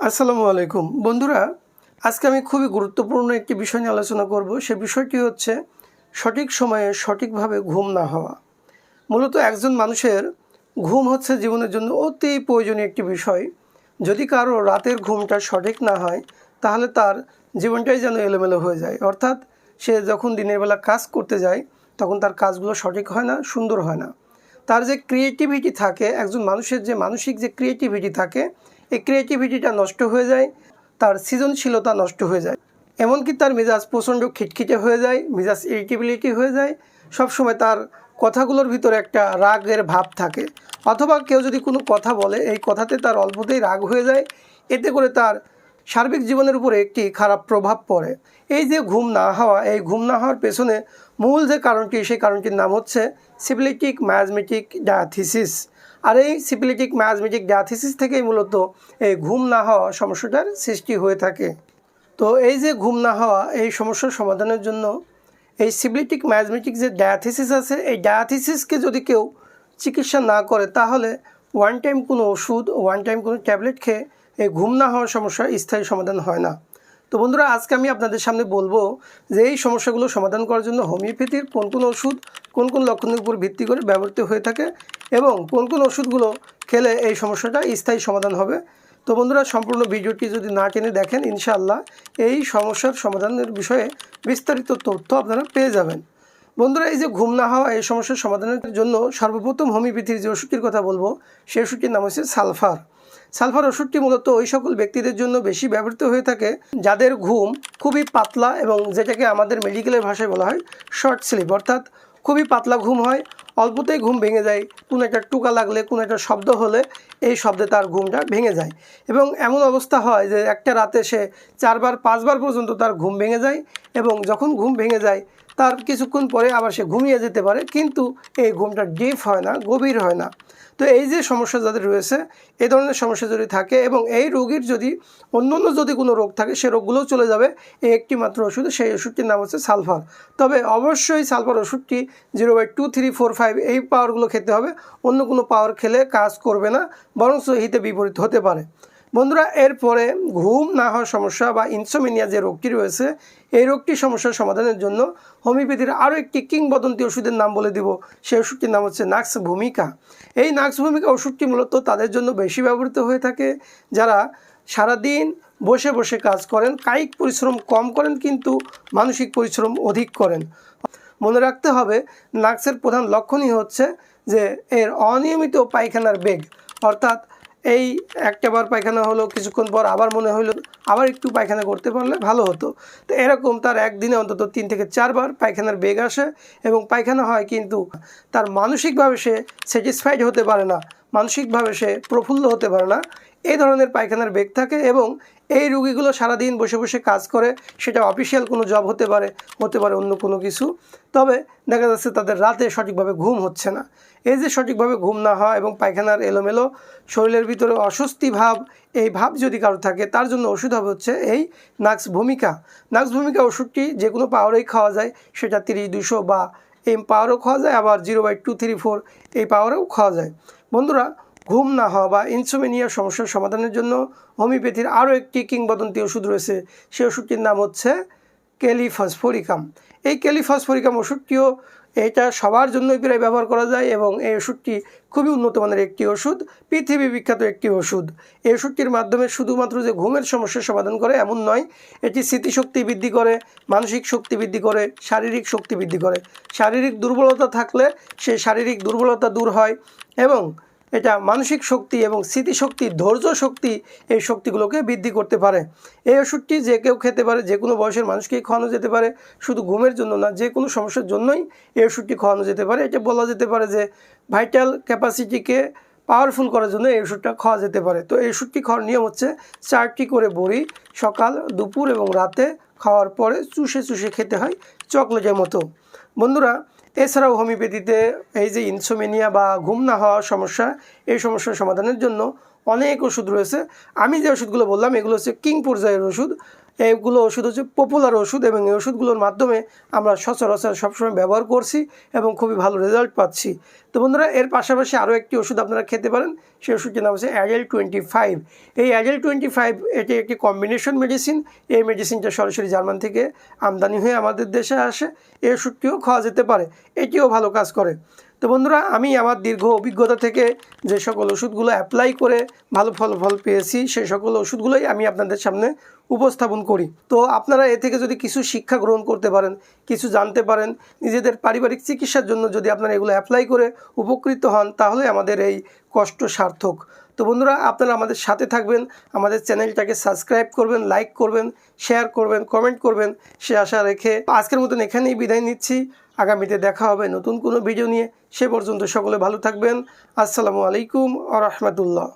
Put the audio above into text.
আসসালামু আলাইকুম। বন্ধুরা, আজকে আমি খুবই গুরুত্বপূর্ণ একটি বিষয় নিয়ে আলোচনা করব। সে বিষয়টি হচ্ছে সঠিক সময়ে সঠিকভাবে ঘুম না হওয়া। মূলত একজন মানুষের ঘুম হচ্ছে জীবনের জন্য অতি প্রয়োজনীয় একটি বিষয়। যদি কারও রাতের ঘুমটা সঠিক না হয়, তাহলে তার জীবনটাই যেন এলোমেলো হয়ে যায়। অর্থাৎ সে যখন দিনের বেলা কাজ করতে যায়, তখন তার কাজগুলো সঠিক হয় না, সুন্দর হয় না। তার যে ক্রিয়েটিভিটি থাকে, একজন মানুষের যে মানসিক যে ক্রিয়েটিভিটি থাকে এই ক্রিয়েটিভিটিটা নষ্ট হয়ে যায়, তার সৃজনশীলতা নষ্ট হয়ে যায়। এমনকি তার মেজাজ প্রচণ্ড খিটখিটে হয়ে যায়, মেজাজ ইরিটেবিলিটি হয়ে যায়। সবসময় তার কথাগুলোর ভিতরে একটা রাগের ভাব থাকে। অথবা কেউ যদি কোনো কথা বলে, এই কথাতে তার অল্পতেই রাগ হয়ে যায়। এতে করে তার সার্বিক জীবনের উপরে একটি খারাপ প্রভাব পড়ে। এই যে ঘুম না হওয়া, এই ঘুম না হওয়ার পেছনে মূল যে কারণটি, সেই কারণটির নাম হচ্ছে সিপিলিটিক ম্যাজমেটিক ডায়াথিসিস আর এই সিপিলিটিক ম্যাজমেটিক ডায়াথিসিস থেকেই মূলত এই ঘুম না হওয়া সমস্যাটার সৃষ্টি হয়ে থাকে। তো এই যে ঘুম না হওয়া এই সমস্যার সমাধানের জন্য এই সিবিলিটিক ম্যাজমেটিক যে ডায়াথিসিস আছে, এই ডায়াথিসিসকে যদি কেউ চিকিৎসা না করে, তাহলে ওয়ান টাইম কোনো ওষুধ ওয়ান টাইম কোনো ট্যাবলেট খেয়ে এই ঘুম না হওয়ার সমস্যার স্থায়ী সমাধান হয় না। তো বন্ধুরা, আজকে আমি আপনাদের সামনে বলব যে এই সমস্যাগুলো সমাধান করার জন্য হোমিওপ্যাথির কোন কোন ওষুধ, কোন কোন লক্ষণের উপর ভিত্তি করে ব্যবহৃত হয়ে থাকে এবং কোন কোন ওষুধগুলো খেলে এই সমস্যাটা স্থায়ী সমাধান হবে। তো বন্ধুরা, সম্পূর্ণ ভিডিওটি যদি না টেনে দেখেন, ইনশাআল্লাহ এই সমস্যার সমাধানের বিষয়ে বিস্তারিত তথ্য আপনারা পেয়ে যাবেন। বন্ধুরা, এই যে ঘুম না হওয়া, এই সমস্যার সমাধানের জন্য সর্বপ্রথম হোমিওপ্যাথির যে ওষুধটির কথা বলব, সেই ওষুধটির নাম হচ্ছে সালফার। সালফার ওষুধটি মূলত ওই সকল ব্যক্তিদের জন্য বেশি ব্যবহৃত হয়ে থাকে, যাদের ঘুম খুবই পাতলা এবং যেটাকে আমাদের মেডিকেলের ভাষায় বলা হয় শর্ট স্লিপ। অর্থাৎ খুবই পাতলা ঘুম হয়, অল্পতেই ঘুম ভেঙে যায়, কোনো একটা টুকা লাগলে, কোনো একটা শব্দ হলে এই শব্দে তার ঘুমটা ভেঙে যায়। এবং এমন অবস্থা হয় যে একটা রাতে সে চারবার, পাঁচবার পর্যন্ত তার ঘুম ভেঙে যায় এবং যখন ঘুম ভেঙে যায় তার কিছুক্ষণ পরে আবার সে ঘুমিয়ে যেতে পারে, কিন্তু এই ঘুমটা ডিপ হয় না, গভীর হয় না। তো এই যে সমস্যা যাদের রয়েছে এই ধরনের সমস্যা যদি থাকে এবং এই রোগীর যদি অন্য অন্য যদি কোনো রোগ থাকে, সে রোগগুলোও চলে যাবে। এই একটি মাত্র ওষুধ, সেই ওষুধটির নাম হচ্ছে সালফার। তবে অবশ্যই সালফার ওষুধটি zero by two, three, four, five, এই পাওয়ারগুলো খেতে হবে। অন্য কোনো পাওয়ার খেলে কাজ করবে না বরং হিতে বিপরীত হতে পারে। বন্ধুরা, এরপরে ঘুম না হওয়ার সমস্যা বা ইনসোমিনিয়া যে রোগটি রয়েছে, এই রোগটি সমস্যার সমাধানের জন্য হোমিওপ্যাথির আরও একটি কিংবদন্তি ওষুধের নাম বলে দিব। সেই ওষুধটির নাম হচ্ছে নাক্স ভূমিকা এই নাক্স ভূমিকা ওষুধটি মূলত তাদের জন্য বেশি ব্যবহৃত হয়ে থাকে। যারা সারাদিন বসে বসে কাজ করেন, কায়িক পরিশ্রম কম করেন কিন্তু মানসিক পরিশ্রম অধিক করেন। মনে রাখতে হবে, নাক্সের প্রধান লক্ষণই হচ্ছে যে এর অনিয়মিত পায়খানার বেগ, অর্থাৎ এই একটা বার পায়খানা হলো, কিছুক্ষণ পর আবার মনে হলো আবার একটু পায়খানা করতে পারলে ভালো হতো। তো এরকম তার একদিনে অন্তত তিন থেকে চারবার পায়খানার বেগ আসে এবং পায়খানা হয় কিন্তু তার মানসিকভাবে সে স্যাটিসফাইড হতে পারে না, মানসিকভাবে সে প্রফুল্ল হতে পারে না। এই ধরনের পায়খানার বেগ থাকে এবং এই রুগীগুলো সারাদিন বসে বসে কাজ করে, সেটা অফিসিয়াল কোনো জব হতে পারে হতে পারে অন্য কোনো কিছু। তবে দেখা যাচ্ছে তাদের রাতে সঠিকভাবে ঘুম হচ্ছে না। এই যে সঠিকভাবে ঘুম না হয় এবং পায়খানার এলোমেলো, শরীরের ভিতরে অস্বস্তি ভাব, এই ভাব যদি কারও থাকে, তার জন্য ওষুধ হবে হচ্ছে এই নাক্স ভূমিকা। নাক্স ভূমিকা ওষুধটি যে কোনো পাওয়ারেই খাওয়া যায়, সেটা তিরিশ, দুশো বা এম পাওয়ারও খাওয়া যায়, আবার zero by two three four এই পাওয়ারেও খাওয়া যায়। বন্ধুরা ঘুম না হওয়া বা ইনসোমেনিয়া সমস্যার সমাধানের জন্য হোমিওপ্যাথির আরও একটি কিংবদন্তি ওষুধ রয়েছে। সেই ওষুধটির নাম হচ্ছে ক্যালিফসফোরিকাম। এই ক্যালিফসফোরিকাম ওষুধটিও এটা সবার জন্যই প্রায় ব্যবহার করা যায় এবং এই ওষুধটি খুবই উন্নত মানের একটি ওষুধ, পৃথিবী বিখ্যাত একটি ওষুধ। এই ওষুধটির মাধ্যমে শুধুমাত্র যে ঘুমের সমস্যার সমাধান করে এমন নয়, এটি স্মৃতিশক্তি বৃদ্ধি করে, মানসিক শক্তি বৃদ্ধি করে, শারীরিক শক্তি বৃদ্ধি করে। শারীরিক দুর্বলতা থাকলে সেই শারীরিক দুর্বলতা দূর হয় এবং এটা মানসিক শক্তি এবং স্মৃতিশক্তি, ধৈর্য শক্তি এই শক্তিগুলোকে বৃদ্ধি করতে পারে। এই ওষুধটি যে কেউ খেতে পারে, যে কোনো বয়সের মানুষকেই খাওয়ানো যেতে পারে। শুধু ঘুমের জন্য না, যে কোনো সমস্যার জন্যই এই ওষুধটি খাওয়ানো যেতে পারে। এটা বলা যেতে পারে যে ভাইটাল ক্যাপাসিটিকে পাওয়ারফুল করার জন্য এই ওষুধটা খাওয়া যেতে পারে। তো এই ওষুধটি খাওয়ার নিয়ম হচ্ছে চারটি করে বড়ি সকাল, দুপুর এবং রাতে খাওয়ার পরে চুষে চুষে খেতে হয় চকলেটের মতো। বন্ধুরা এছাড়াও হোমিওপ্যাথিতে এই যে ইনসোমেনিয়া বা ঘুম না হওয়ার সমস্যা, এই সমস্যার সমাধানের জন্য অনেক ওষুধ রয়েছে। আমি যে ওষুধগুলো বললাম, এগুলো হচ্ছে কিং পর্যায়ের ওষুধ। এইগুলো ওষুধ হচ্ছে পপুলার ওষুধ এবং এই ওষুধগুলোর মাধ্যমে আমরা সচরাচর সবসময় ব্যবহার করছি এবং খুবই ভালো রেজাল্ট পাচ্ছি। তো বন্ধুরা, এর পাশাপাশি আরও একটি ওষুধ আপনারা খেতে পারেন, সেই ওষুধটির নাম হচ্ছে অ্যাডেল টোয়েন্টি ফাইভ এই অ্যাডেল টোয়েন্টি ফাইভ এটি একটি কম্বিনেশন মেডিসিন এই মেডিসিনটা সরাসরি জার্মান থেকে আমদানি হয়ে আমাদের দেশে আসে। এই ওষুধটিও খাওয়া যেতে পারে। এটিও ভালো কাজ করে। তো বন্ধুরা, আমি আমার দীর্ঘ অভিজ্ঞতা থেকে যে সকল ওষুধগুলো অ্যাপ্লাই করে ভালো ফলাফল পেয়েছি সেই সকল ওষুধগুলোই আমি আপনাদের সামনে উপস্থাপন করি। তো আপনারা এ থেকে যদি কিছু শিক্ষা গ্রহণ করতে পারেন, কিছু জানতে পারেন, নিজেদের পারিবারিক চিকিৎসার জন্য যদি আপনারা এগুলো অ্যাপ্লাই করে উপকৃত হন, তাহলে আমাদের এই কষ্ট সার্থক তো বন্ধুরা, আপনারা আমাদের সাথে থাকবেন, আমাদের চ্যানেলটাকে সাবস্ক্রাইব করবেন, লাইক করবেন, শেয়ার করবেন, কমেন্ট করবেন, সে আশা রেখে আজকের মতন এখানেই বিদায় নিচ্ছি। আগামীতে দেখা হবে নতুন কোনো ভিডিও নিয়ে। সে পর্যন্ত সকলে ভালো থাকবেন। আসসালামু আলাইকুম আ রহমতুল্লাহ।